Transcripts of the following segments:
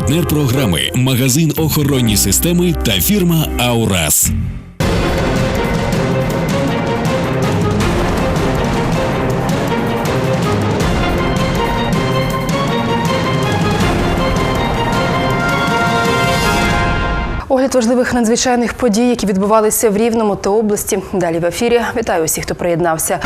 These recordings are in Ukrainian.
Партнер програми магазин охоронні системи та фірма Аурас. Огляд важливих надзвичайних подій, які відбувалися в Рівному та області. Далі в ефірі. Вітаю усіх, хто приєднався.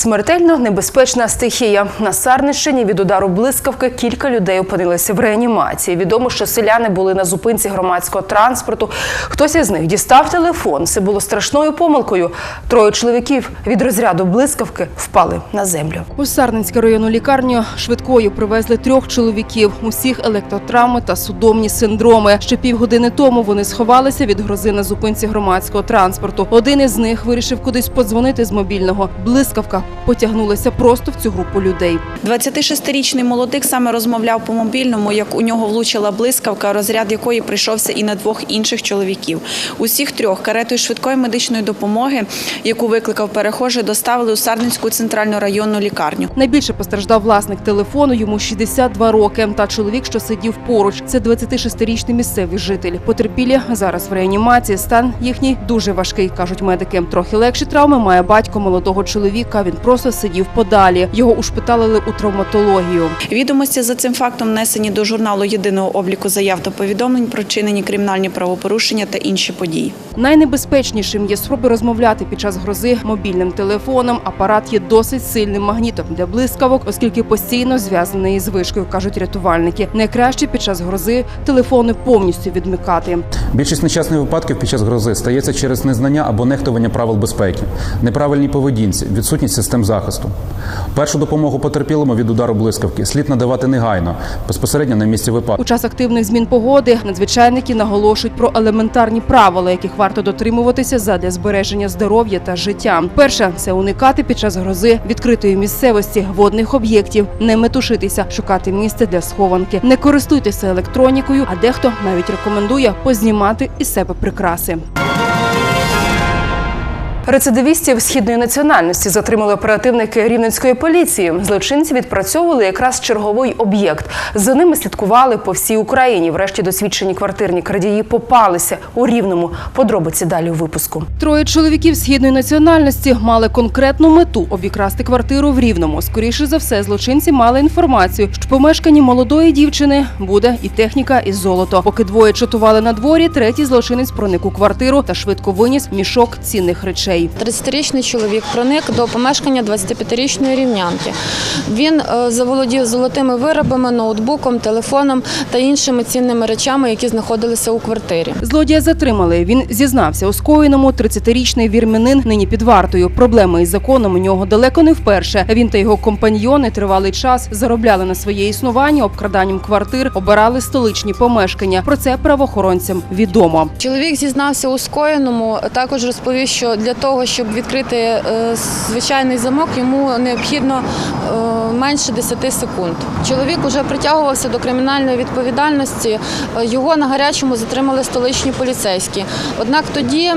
Смертельно небезпечна стихія на Сарнищині від удару блискавки кілька людей опинилися в реанімації. Відомо, що селяни були на зупинці громадського транспорту. Хтось із них дістав телефон. Це було страшною помилкою. Троє чоловіків від розряду блискавки впали на землю. У Сарненську районну лікарню швидкою привезли трьох чоловіків. Усіх електротравми та судомні синдроми. Ще півгодини тому вони сховалися від грози на зупинці громадського транспорту. Один із них вирішив кудись подзвонити з мобільного. Блискавка потягнулася просто в цю групу людей. 26-річний молодик саме розмовляв по мобільному, як у нього влучила блискавка, розряд якої прийшовся і на двох інших чоловіків. Усіх трьох каретою швидкої медичної допомоги, яку викликав перехожий, доставили у Сарненську центральну районну лікарню. Найбільше постраждав власник телефону. Йому 62 роки. Та чоловік, що сидів поруч, це 26-річний місцевий житель. Потерпілі зараз в реанімації. Стан їхній дуже важкий, кажуть медики. Трохи легші травми має батько молодого чоловіка. Він просто сидів подалі. Його ушпиталили у травматологію. Відомості за цим фактом внесені до журналу єдиного обліку заяв та повідомлень про вчинені кримінальні правопорушення та інші події. Найнебезпечнішим є спроби розмовляти під час грози мобільним телефоном. Апарат є досить сильним магнітом для блискавок, оскільки постійно зв'язаний із вишкою, кажуть рятувальники. Найкраще під час грози телефони повністю відмикати. Більшість нещасних випадків під час грози стається через незнання або нехтування правил безпеки, неправильній поведінці, відсутність систем захисту. Першу допомогу потерпілому від удару блискавки слід надавати негайно, безпосередньо на місці випадку. У час активних змін погоди надзвичайники наголошують про елементарні правила, яких варто дотримуватися задля збереження здоров'я та життя. Перше це уникати під час грози відкритої місцевості водних об'єктів, не метушитися, шукати місце для схованки, не користуйтеся електронікою, а дехто навіть рекомендує познімати із себе прикраси. Рецидивістів східної національності затримали оперативники рівненської поліції. Злочинці відпрацьовували якраз черговий об'єкт. За ними слідкували по всій Україні. Врешті досвідчені квартирні крадії попалися у рівному. Подробиці далі у випуску. Троє чоловіків східної національності мали конкретну мету обікрасти квартиру в рівному. Скоріше за все, злочинці мали інформацію, що помешканні молодої дівчини буде і техніка, і золото. Поки двоє чатували на дворі, третій злочинець проник у квартиру та швидко виніс мішок цінних речей. 30-річний чоловік проник до помешкання 25-річної рівнянки. Він е, заволодів золотими виробами, ноутбуком, телефоном та іншими цінними речами, які знаходилися у квартирі. Злодія затримали. Він зізнався у скоєному. 30-річний вірменин нині під вартою. Проблеми із законом у нього далеко не вперше. Він та його компаньйони тривалий час заробляли на своє існування обкраданням квартир, обирали столичні помешкання. Про це правоохоронцям відомо. Чоловік зізнався у скоєному. Також розповів, що для того, щоб відкрити е, звичайний замок, йому необхідно е, менше 10 секунд. Чоловік уже притягувався до кримінальної відповідальності. Е, Його на гарячому затримали столичні поліцейські. Однак тоді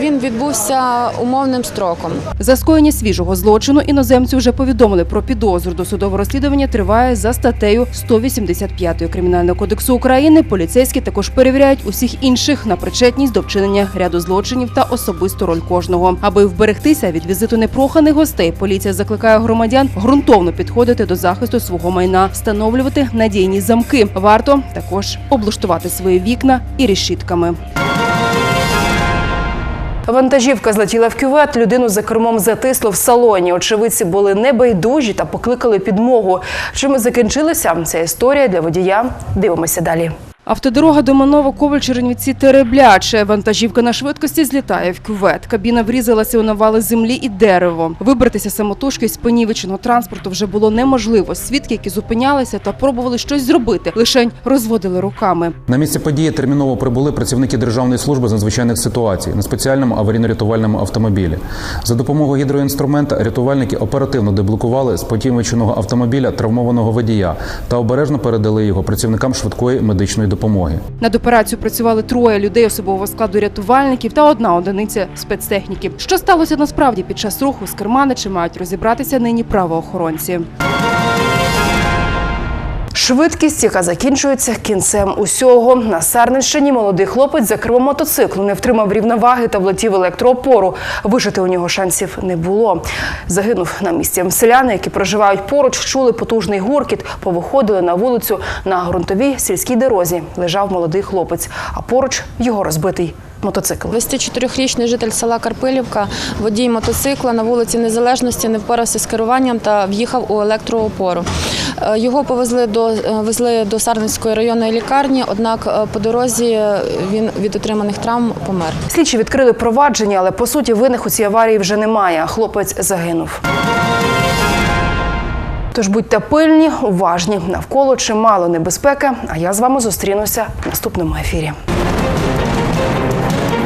він відбувся умовним строком. За скоєння свіжого злочину іноземцю вже повідомили про підозру. Досудове розслідування триває за статтею 185 Кримінального кодексу України. Поліцейські також перевіряють усіх інших на причетність до вчинення ряду злочинів та особисту роль кожного. Аби вберегтися від візиту непроханих гостей, поліція закликає громадян ґрунтовно підходити до захисту свого майна, встановлювати надійні замки. Варто також облаштувати свої вікна і решітками. Вантажівка злетіла в кювет. Людину за кермом затисло в салоні. Очевидці були небайдужі та покликали підмогу. Чим закінчилася ця історія для водія? Дивимося далі. Автодорога Доманово Коваль Чернівці Теребляче. Вантажівка на швидкості злітає в кювет. Кабіна врізалася у навали землі і дерево. Вибратися самотужки з понівеченого транспорту вже було неможливо. Свідки, які зупинялися та пробували щось зробити, лишень розводили руками. На місце події терміново прибули працівники Державної служби з надзвичайних ситуацій на спеціальному аварійно-рятувальному автомобілі. За допомогою гідроінструмента рятувальники оперативно деблокували з потімвиченого автомобіля травмованого водія та обережно передали його працівникам швидкої медичної допомоги. Над операцією працювали троє людей особового складу рятувальників та одна одиниця спецтехніки. Що сталося насправді під час руху з керманичі мають розібратися нині правоохоронці. Швидкість, яка закінчується кінцем усього. На Сарненщині молодий хлопець за кермом мотоциклу не втримав рівноваги та влетів електроопору. Вижити у нього шансів не було. Загинув на місці. Селяни, які проживають поруч, чули потужний гуркіт, повиходили на вулицю на ґрунтовій сільській дорозі. Лежав молодий хлопець, а поруч його розбитий мотоцикл. 24-річний житель села Карпилівка, водій мотоцикла на вулиці Незалежності не впорався з керуванням та в'їхав у електроопору. Е, Його повезли до е, везли до Сарненської районної лікарні, однак е, по дорозі він від отриманих травм помер. Слідчі відкрили провадження, але по суті винних у цій аварії вже немає. Хлопець загинув. Тож будьте пильні, уважні. Навколо чимало небезпеки. А я з вами зустрінуся в наступному ефірі. Música